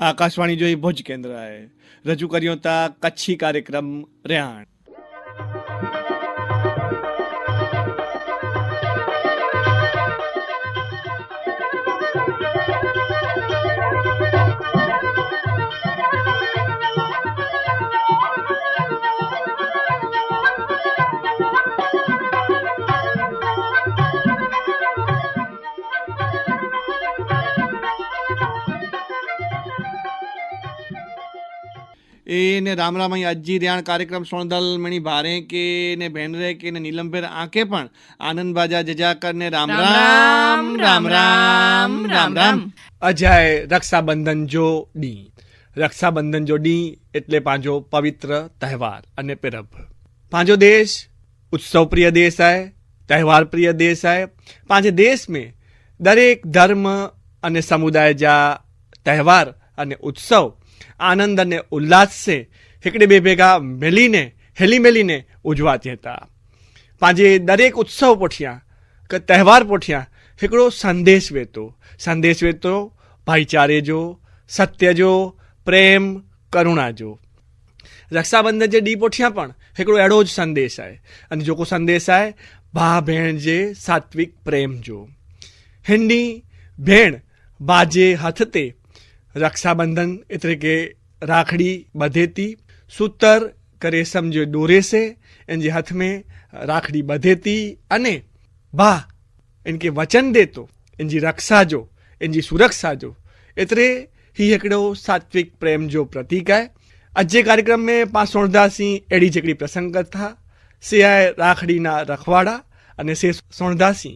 આકાશવાણી જોઈ ભુજ કેન્દ્રએ રજૂ કર્યો હતા કચ્છી કાર્યક્રમ રેહાણ એને રામ અજજી રેણ કાર્યક્રમ સોણદલ મણી ભારે કે ને ભેનરે કે ને નીલમભેર આંખે પણ આનંદ બાજા જજાકર ને રામ રામ રામ રામ રામ રામ અજય રક્ષાબંધન જો ડી. રક્ષાબંધન જો ડી એટલે પાંજો પવિત્ર તહેવાર અને પેરભ પાંજો દેશ ઉત્સવ પ્રિય દેશ આય તહેવાર પ્રિય દેશ આય. પાંચે દેશ મેં દરેક ધર્મ અને સમુદાય જા તહેવાર અને ઉત્સવ આનંદ અને ઉલ્લાસ સે હિકડે બે ભેગા મેલીને, હેલી મેલીને ઉજવાતી હતા પાંજે દરેક ઉત્સવ પોઠિયા, કે તહેવાર પોઠિયા, હિકડો સંદેશ વેતો. સંદેશ વેતો, ભાઈચારે જો, સત્ય જો, પ્રેમ, કરુણા જો. રક્ષાબંધન જે ડી પોઠિયા પણ, હિકડો એડો જ સંદેશ આય. અને જોકો સંદેશ આય, ભા ભેણ જે સાત્વિક પ્રેમ જો. હિન્ડી ભેણ બાજે હથતે जे हथ ते रक्षाबंधन एतिरे के राखड़ी ॿधे थी सूतर करे रेशम जे डोरे से इन जे हथ में राखड़ी ॿधे थी अने भाउ इनके वचन दे थो इन जी रक्षा जो इन जी सुरक्षा जो एतिरे ही हिकिड़ो सात्विक प्रेम जो प्रतीक आहे अॼु जे कार्यक्रम में पाण सुणंदासीं अहिड़ी जेकड़ी प्रसंग कथा से आहे राखड़ीना रखवाड़ा अने से सुणंदासीं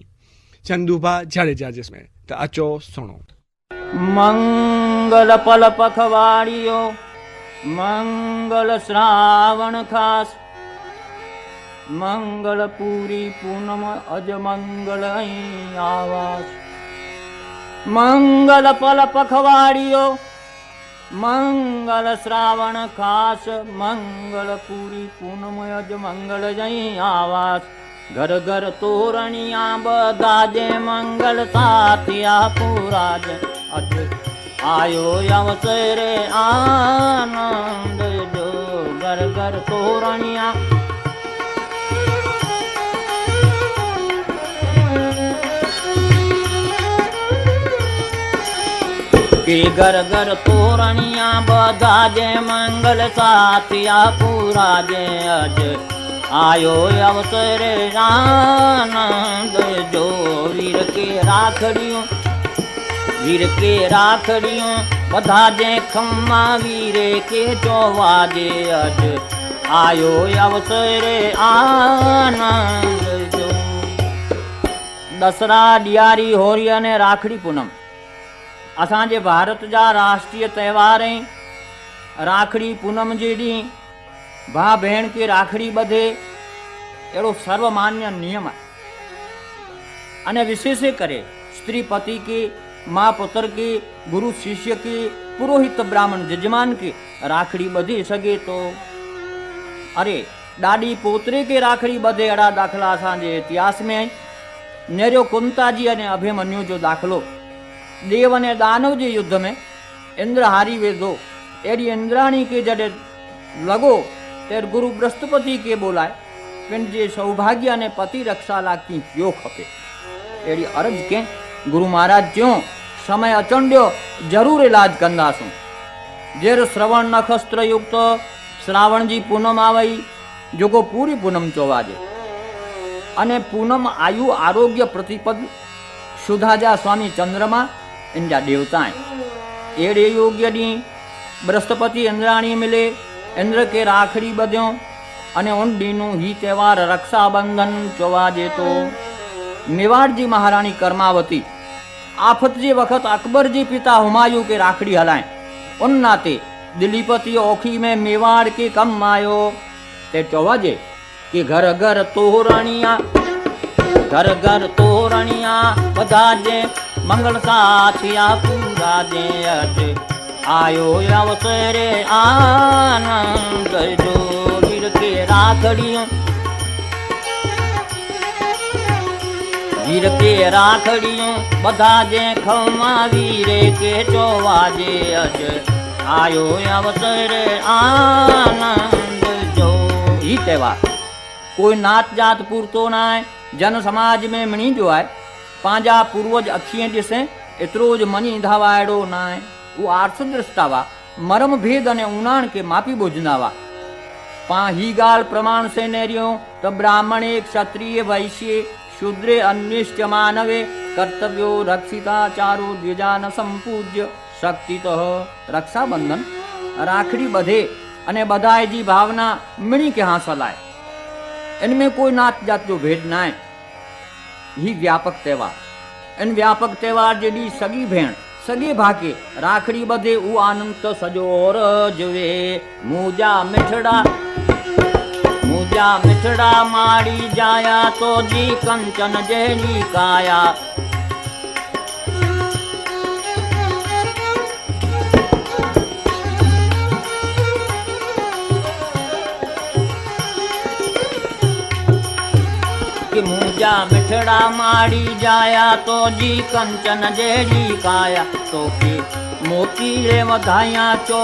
चंदूभा जाडेजा जिसमें त अचो सुणो મંગલ પલ પખવાડિયો. મંગલ શ્રાવણ ખાસ. મંગલ પૂરી પૂનમ અજ મંગલ આવાસ. મંગલ પલ પખવાડિયો. મંગલ શ્રાવણ ખાસ. મંગલ પૂરી પૂનમ અજ મંગલ જઈ આવાસ. ઘર ઘર તોરણિયા બધા જે મંગલ સાથિયા પૂરા જ અજ આયો અવસરે આનંદ, જો ઘર ઘર તોરણિયા. કે ઘર ઘર તોરણિયા, બધા જે મંગલ સાથિયા, પૂરા જે અજ. આયો અવસરે આનંદ, જો વીર કે રાખડિયું વીર કે રાખડિયું બધા જે ખમ્મા વીરે કે જોવા જે અજ આયો અવસરે આનંદ જો દસરા ડિયારી હોરી અને રાખડી પૂનમ असांजे भारत जा राष्ट्रीय त्योहार आहिनि राखड़ी पूनम जे ॾींहुं भाउ भेण खे राखड़ी ॿधे अहिड़ो सर्वमान्य नियम आहे अने विशेष करे स्त्री पति के माँ पुत्र के गुरु शिष्य के पुरोहित ब्राह्मण जजमान के राखड़ी ॿधे सघे थो अरे ॾाॾी पोतरे खे राखड़ी ॿधे अहिड़ा दाख़िला असांजे इतिहास में आहिनि नेरियो कुंता जी अने अभिमन्यु जो दाख़िलो देव અને દાનવ જે યુદ્ધ में इंद्र हारी वेंदो अहिड़ी इंद्राणी खे जॾहिं लॻो त गुरु बृहस्पति खे बोलाए पंहिंजे सौभाग्य अने पति रक्षा लाइ कीअं कयो खपे अहिड़ी अर्ज़ कंहिं ગુરુ મહારાજ જ્યો, સમય અચંડ્યો, જરૂર ઇલાજ કંદાશું જેર શ્રવણ નખસ્ત્ર યુક્ત, શ્રાવણજી પૂનમ આવી જોકો પૂરી પૂનમ ચોવાજે. અને પૂનમ આયુ આરોગ્ય પ્રતિપદ સુધાજા સ્વામી ચંદ્રમા ઇન્જા દેવતાએ એડે યોગ્ય ડી બૃહસ્પતિ ઇન્દ્રાણી મિલે, ઇન્દ્ર કે રાખડી બધ્યો, અને ઊંડીનું હી તહેવાર રક્ષાબંધન ચોવાજે તો. મેવાડજી મહારાણી કર્માવતી આફતજી વખત અકબરજી પિતા હુમાયુ કે રાખડી હલાય. ઉન્નાતે દિલીપતિ ઓખી મેં મેવાડ કે કમાયો તે ચોવાજે કે ઘર ઘર તોરણિયા ઘર ઘર તોરણિયા બધાજે મંગળ સાથિયા પૂરા દે હટે આયો અવસરે આનંદ જો રાખડીઓ ફિરતે રાખડીઓ બધા જે ખમાવી રે કે ચોવાજે અજ. આયો અવસરે આનંદ જો. ઈ તહેવાર. કોઈ નાત જાત પૂરતો નાય, જન સમાજ મેં મણી જોવાય. પાંજા પૂર્વજ અક્ષીએ દિશે, એટલો જ મની ધાવાયડો નાય. હું આર્થુ દ્રષ્ટાવા, મરમ ભેદ અને ઉનાણ કે માપી બોજનાવા. પા હી ગાલ પ્રમાણ સેનેરિયો, તો બ્રાહ્મણે ક્ષત્રિય વૈશ્ય नेरियो त ब्राह्मणे क्षत्रिय वैश्ये शूद्रे अन्यश्च मानवे कर्तव्यो रक्षिता चारो द्विजान संपूज्य શક્તિતઃ રક્ષાબંધન રાખડી બધે અને બધાયજી ભાવના मिणी के हासिल आहे इनमें कोई नात जात जो भेद ना आहे ही व्यापक त्योहार इन व्यापक त्योहार जॾहिं सॻी भेण सॻे भाके राखड़ी ॿधे उहो आनंद त सॼो જ્યાં મિથડા મારી જાયા તો જી કંચન જેની કાયા. મુજા મિઠડા મારી જાયા તો જી કંચન જેની કાયા. તો કે મોતી રે વધાયા ચો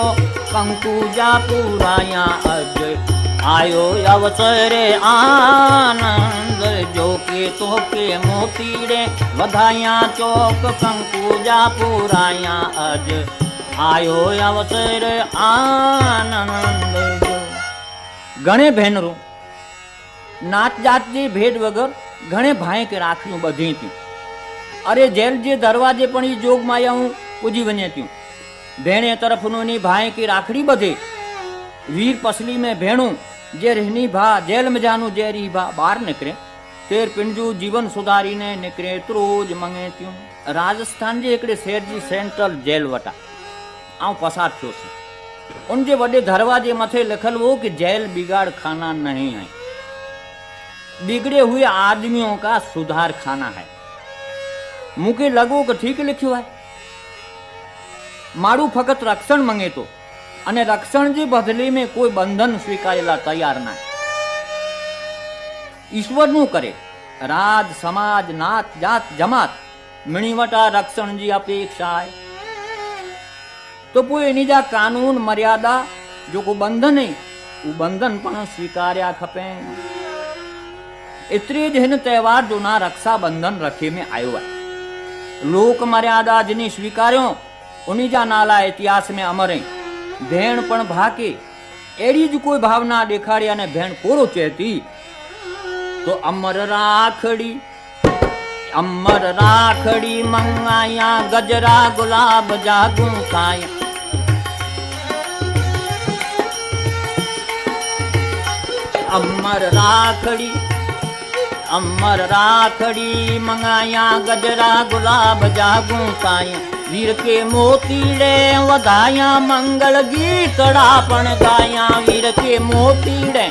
કંકુજા પુરાયા અજય. આયો અવસરે આનંદ જોકે તોકે મોતીડે વધાયા ચોક કંકુજા પુરાયા અજ આયો અવસર આનંદ ગણે બહેનરો નાત જાતની ભેદ વગર ઘણે ભાઈ કે રાખ્યું બધી હતી અરે જેલ જે દરવાજે પણ એ જોગમાયા હું પૂજી બન્યા ત્યાં ભેણે તરફનું ની ભાઈ કે રાખડી બધે. वीर पसली में भेणूं जे रहनी भा जेल में जानू जेरी भा ॿाहिरि निकिरे तेर पिंजू जीवन सुधारीने निकिरे एतिरो ज मङे थियूं राजस्थान जे हिकिड़े शहर जी सेंट्रल जेल वटां आउं पसार थियोसि उन जे वॾे दरवाजे मथे लिखल हो कि जेल बिगाड़ खाना नहीं है बिगड़े हुए आदमियों का सुधार खाना है मूंखे लॻो કે ઠીક લખ્યું आहे મારું ફક્ત રક્ષણ માંગે તો અને રક્ષણજી બદલી મેં કોઈ બંધન સ્વીકારેલા તૈયાર ના ઈશ્વરનું કરે? રાજ, સમાજ, નાત, જાત, જમાત. મિણીવટા રક્ષણજી અપેક્ષાય. તો કોઈ નિજા કાનૂન, મર્યાદા, જો કોઈ બંધન નહીં હું બંધન પણ સ્વીકાર્યા ખપે. એટલી જ હિન તહેવાર જૂના રક્ષાબંધન રખી મેં આવ્યા લોક મર્યાદા જેની સ્વીકાર્યો ઉનિજા નાલા ઇતિહાસ મેં અમરે. ભેણ પણ ભાકે. એડી જ કોઈ ભાવના દેખાડી અને ભેણ કોરો ચેતી. તો અમર રાખડી અમર રાખડી મંગાયા, ગજરા ગુલાબ જાગું કાયા. અમર રાખડી અમર રાખડી મંગાયા, ગજરા ગુલાબ જાગું કાયા. વીર કે મોતીડે વધાયા મંગલ ગીતડા પણ ગાયા. વીર કે મોતીડે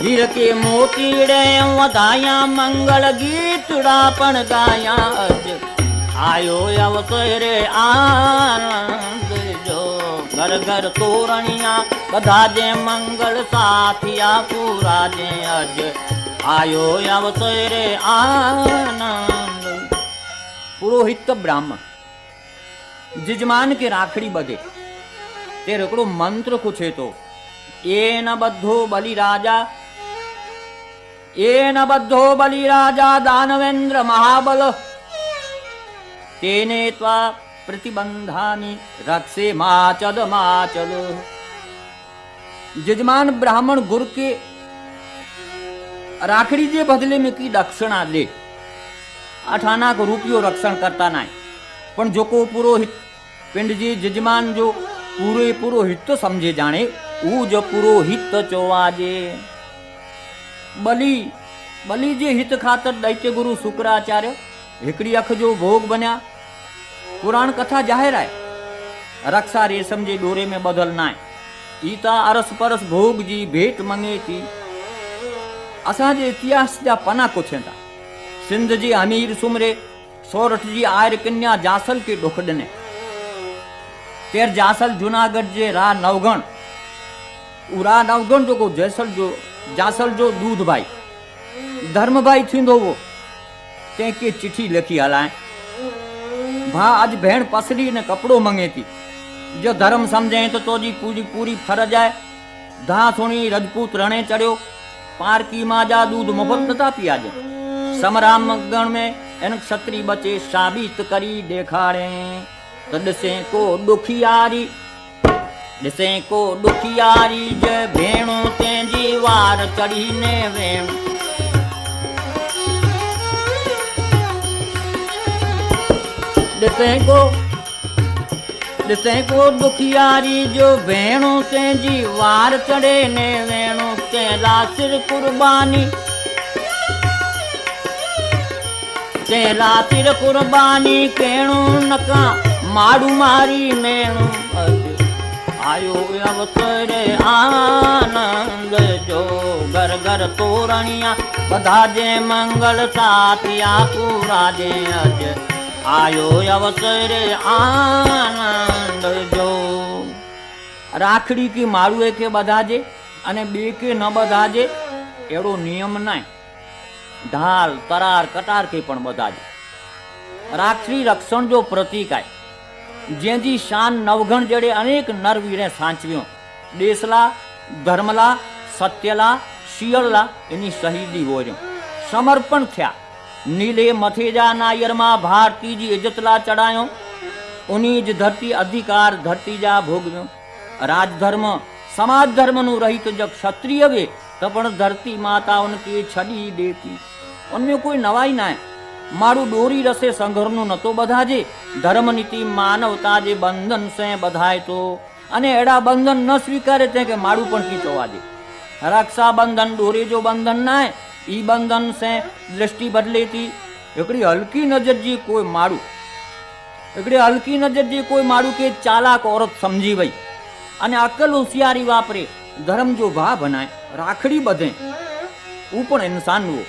વીર કે મોતીડે વધાયા મંગલ ગીતડા પણ ગાયા. આયો અવસરે આનંદ જો. ઘર ઘર તોરણિયા, બધા જે મંગલ સાથિયા પૂરા જે. અજ આયો અવસરે આનંદ પુરોહિત બ્રાહ્મણ જજમાન કે રાખડી બધે તે રકડો મંત્ર કુછે તો એન બધો બલિ રાજા એન બધો બલિ રાજા દાનવેન્દ્ર મહાબલ તેને ત્વા प्रतिबंधानी रक्षे माचद माचल जजमान ब्राह्मण गुरु के राखड़ी जे बदले में की दक्षिणा ले અઠાનાક રૂપિયો રક્ષણ કરતા નાય. પણ જો કો પુરોહિત પિંડજી જજમાન જો પૂરે પુરોહિત તો સમજે જાણે ઉજ પુરોહિત ચોવાજે. બલી બલી જે હિત ખાતર દૈત્ય ગુરુ શુક્રાચાર્ય, હિકડી અખ જો ભોગ બન્યા, પુરાણ કથા જાહેરાય. રક્ષા રે સમજે ડોરે મેં બદલ નાય. ઈતા અરસ પરસ ભોગજી ભેટ મંગેતી. અસાંજે ઇતિહાસ જા પના કોછેતા सिंध जी अमीर सुमरे सोरठ जी आयर कन्या जासल की डोखड ने तेर जासल जूनागढ़ जे रा नवगण उरा नवगण जो को जैसल जो जासल जो दूध भाई धर्म भाई थींदो हो कंहिंखे चिठी लिखी हलाए भा अॼु भेण पसरी न कपिड़ो मंगे थी जो धर्म सम्झे तो तुंहिंजी पूरी पूरी फर्ज आहे धा सुणी रजपूत रणे चढ़ियो पार्की मां जा दूध मुफ़्त नथा पीआजनि સમરામ ગણ में એન ક્ષત્રિ બચે સાબિત કરી દેખાડે. તદસે કો દુખિયારી ડિસે કો દુખિયારી જ ભેણો તેજી વાર ચડીને વેણ. ડિસે કો ડિસે કો દુખિયારી જો ભેણો તે જીવાર ચડે ને વેણો. તેલા સિર કુરબાની તેલા તીર કુરબાની કેણું નકા, માડું મારી મેણું આયો અવસરે આનંદ જો, ઘર ઘર તોરણિયા, બધા જે મંગલ સાથિયા પૂરા જે અજ. આયો અવસરે આનંદ જો. રાખડી કે માળું કે બધા જે, અને બે કે ન બધા જે એવો નિયમ નહીં ઢાલ તરાર કટાર કે પણ બધા જ. રાખડી રક્ષણ જો પ્રતિકાય જેથી શાન નવઘણ જડે અનેક નરવીરે સાંચવ્યો. દેસલા, ધર્મલા, સત્યલા, શિયળલા એની શહીદી હોય સમર્પણ થયા. નીલે મથેજા નાયરમાં ભારતીજી ઇજતલા ચડાયો. ઉની જ ધરતી અધિકાર ધરતીજા ભોગવ્યો. રાજધર્મ સમાજ ધર્મનું રહિત જब ક્ષત્રિય વે તો પણ ધરતી માતા ઉનકી છડી દેતી. ઉનમે કોઈ નવાઈ ના મારું ડોરી રસે સંઘરનું નતો બધા જે ધર્મનીતિ માનવતા જે બંધન છે બધાય તો. અને એડા બંધન ન સ્વીકારે છે કે મારું પણ ખીચવા દે. રક્ષાબંધન ડોરી જો બંધન ના ઈ બંધન છે દ્રષ્ટિ બદલેતી. એકડી હલકી નજર જે કોઈ મારું. એકડી હલકી નજર જે કોઈ મારું કે ચાલાક ઓરત સમજી વઈ. અને અક્કલ હોશિયારી વાપરે. ધર્મ જો ભા બનાય, રાખડી બધે. હું પણ ઇન્સાન વો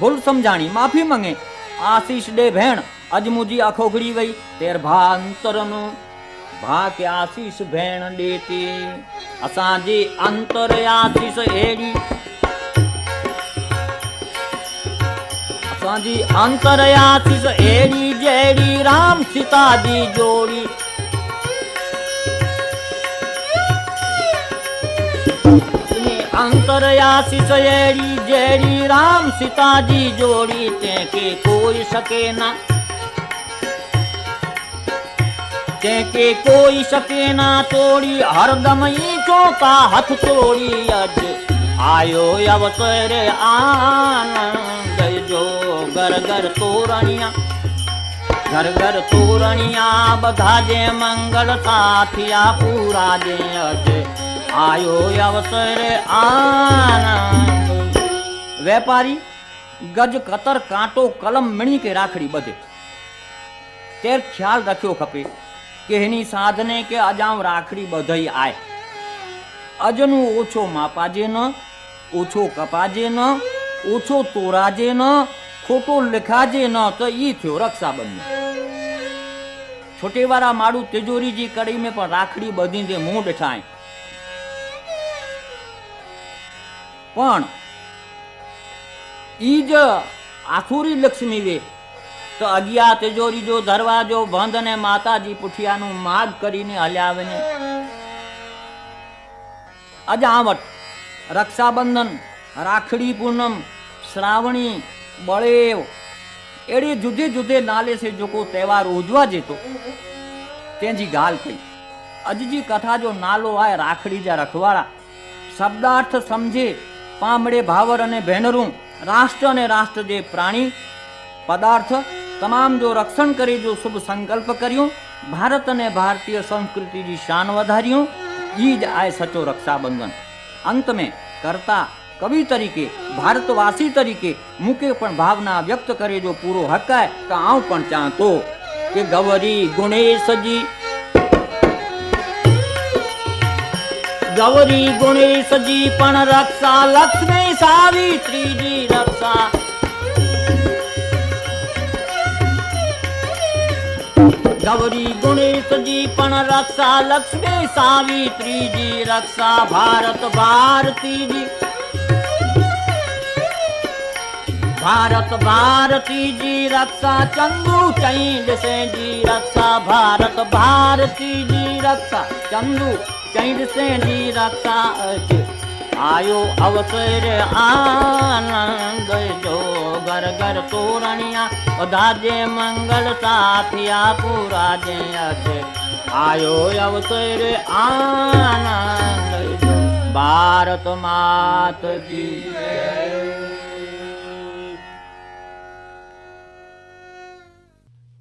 ભૂલ સમજાણી, માફી મંગે. આશીષ દે ભેણ, અજમુજી ઘડી ગઈ તેર ભા અંતરનું ભા કે આશીષ ભેણ દેતી. અસાંજી અંતર આશીષ એડી. અસાંજી અંતર આશીષ એડી જેડી. રામ સીતાજી જોડી. અંતરયાશી સયેડી જેડી રામ સીતાજી જોડી તે કે કોઈ શકે ના. તે કે કોઈ શકે ના તોડી હરદમ ઈ ચોકા હાથ તોડી અજ આયો અવસરે આનંદ, જો ઘર ઘર તોરણિયા. ઘર ઘર તોરણિયા, બધા જે મંગળ સાથિયા પૂરા જે અજ આયો અવસરે આનંદ. વેપારી, ગજ, કતર, કાંટો, કલમ, મણી કે રાખડી બધે. તે ખ્યાલ રાખ્યો ખપે કે એની સાધને કે અજામ રાખડી બધઈ આય. અજનું ઓછો માપાજે ન ઓછો કપાજે ન ઓછો તોરાજે ન ખોટો લખાજે ન તો ઈ થયો રક્ષાબંધન. છોટેવાળા માડું તેજોરીજી કડી મેં પણ રાખડી બધી દે મૂંડ પણ ઈ જ આખુરી લક્ષ્મી વે. તો અગિયા તેજોરી જો દરવાજો બંધ અને માતાજી પુઠિયાનું માગ કરીને હલ્યાવીને અજાવટ, રક્ષાબંધન, રાખડી પૂનમ, શ્રાવણી, બળેવ, એડી જુદે જુદે નાલે છે જો કો તહેવાર ઉજવા જેતો. તેજી ગાલ કઈ. અજજી કથા જો નાલો આય રાખડી જા રખવાળા. શબ્દાર્થ સમજે પામડે ભાવર અને બહેનરું રાષ્ટ્ર અને રાષ્ટ્ર જે પ્રાણી, પદાર્થ, તમામ જો રક્ષણ કરી, જો શુભ સંકલ્પ કર્યો, ભારત અને ભારતીય સંસ્કૃતિની શાન વધાર્યું એ જ આ સચો રક્ષાબંધન. અંત में કરતા કવિ તરીકે, ભારતવાસી તરીકે, મૂકે પણ ભાવના વ્યક્ત કરે, જો પૂરો હકાય, તો આવું પણ ચાહતો કે ગવરી ગુણેશજી ગૌરી ગણેશજી પણ રક્ષા, લક્ષ્મી સાવિત્રીજી રક્ષા. ગૌરી ગણેશજી પણ રક્ષા, લક્ષ્મી સાવિત્રીજી રક્ષા. ભારત ભારતીજી. ભારત ભારતીજી રક્ષા, ચંદુ ચૈન સેજી રક્ષા. ભારત ભારતીજી રક્ષા, ચંદુ ચૈડસે ની રક્ષા અજ આયો અવસર આનંદ જો ઘર ઘર તોરણિયા અધાજે મંગલ સાથિયા, પૂરા જે અજે આયો અવસર આનંદ ભારત માત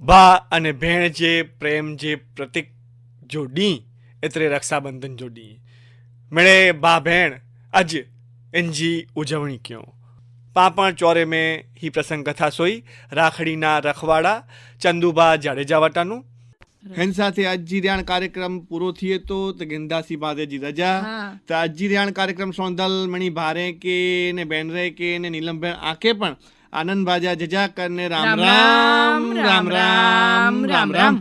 બા અને ભેણ જે પ્રેમ જે પ્રતિક જોડી એટલે રક્ષાબંધન જોડી મેળે બા ભેણ અજ એનજી ઉજવણી ક્યો પાપણ ચોરે મેં હી પ્રસંગ કથા સોઈ રાખડીના રખવાડા ચંદુબા જાડેજા વટાનું હેન સાથે આજજી રિયાણ કાર્યક્રમ પૂરો થયો તો તો ગેંદાસી બાદેજી રજા હા. તો આજજી રિયાણ કાર્યક્રમ સોંદલ મણી ભારે કે ને બેનરે કે ને નીલમબેન આંખે પણ આનંદ બાજા જજા કરને રામ રામ રામ રામ રામ રામ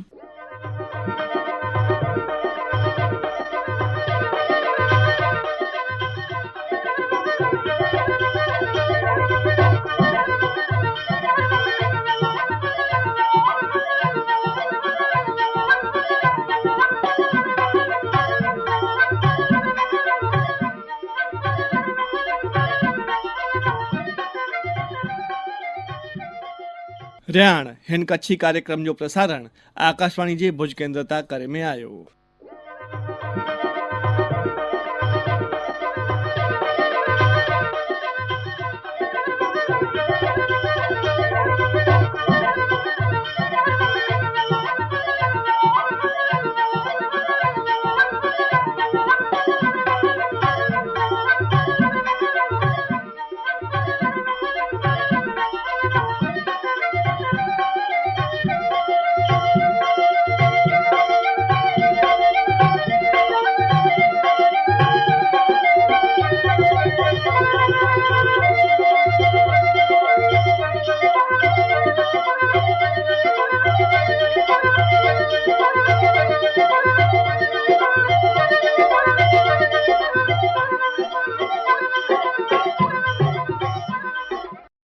રેહાણ હેન કચ્છી કાર્યક્રમનું પ્રસારણ આકાશવાણી જે ભુજ કેન્દ્ર તા કરે મેં આયો.